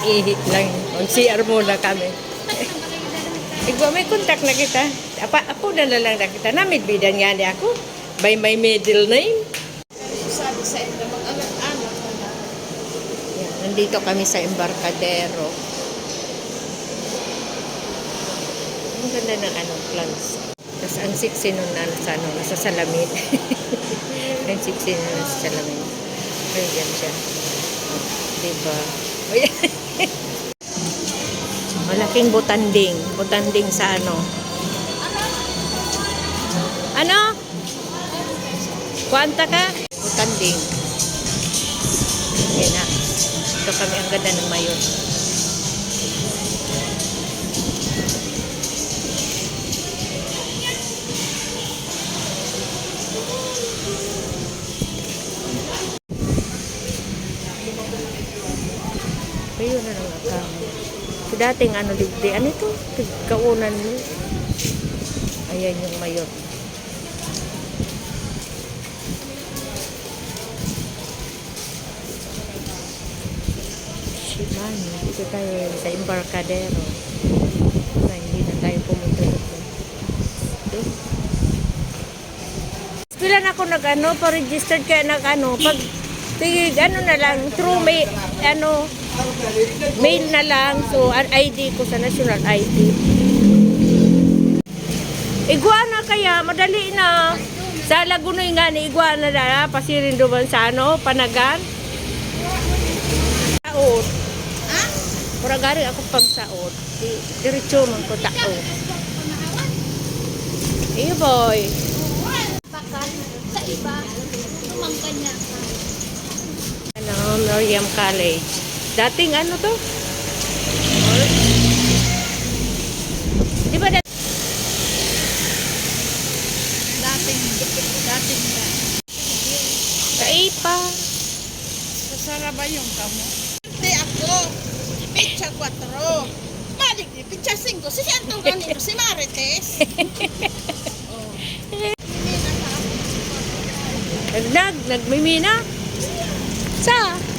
Ihi lang. Mag-CR muna kami. Igwa, may contact na kita. Apa, ako na lang na kita. Namid bidan nga ni ako. By my middle name. Sabi sa inyo, mag-anak-anak. Yan, nandito kami sa Embarcadero. Ang ganda ng ano, plants. Tapos ang siksi nun na sa ano, nasa salamin. ang siksi nun nasa salamin. Ayan siya. Diba? Oh, yan. Malaking butanding. Butanding sa ano. Ano? Kwanta ka? Butanding. Yan na. Ito kami ang ganda ng mayon. Ayun na lang kami. Si dating ano ligdi, ano ito? Kaunan mo. Ayan yung mayon. Shimano. Dito tayo sa Embarcadero. Na hindi na tayo pumunta dito. Ito. Kailan ako nag ano, pa-registered kaya nag ano, pag tigig ano na lang, through may, ano, mail na lang, so ID ko sa national ID. Iguana kaya, madali na. Sa Lagunoy nga ni Iguana na, pasirin doon sa ano, Panagan. Saot. Ha? Mura gari ako pag saot. Di, diretso man ko tao. Iyo boy. Bakal. Sa iba, tumanggan niya. Ano, Miriam College. Dating ano to? Di ba dat- Dating, dating na. sa IPA? Masarap ba yung kamo? Hindi ako. Pizza 4. Balik ni Pizza 5. Si Santo kanino, si Marites. oh. Hindi na ka. Nagdag, nagmimina? Sa?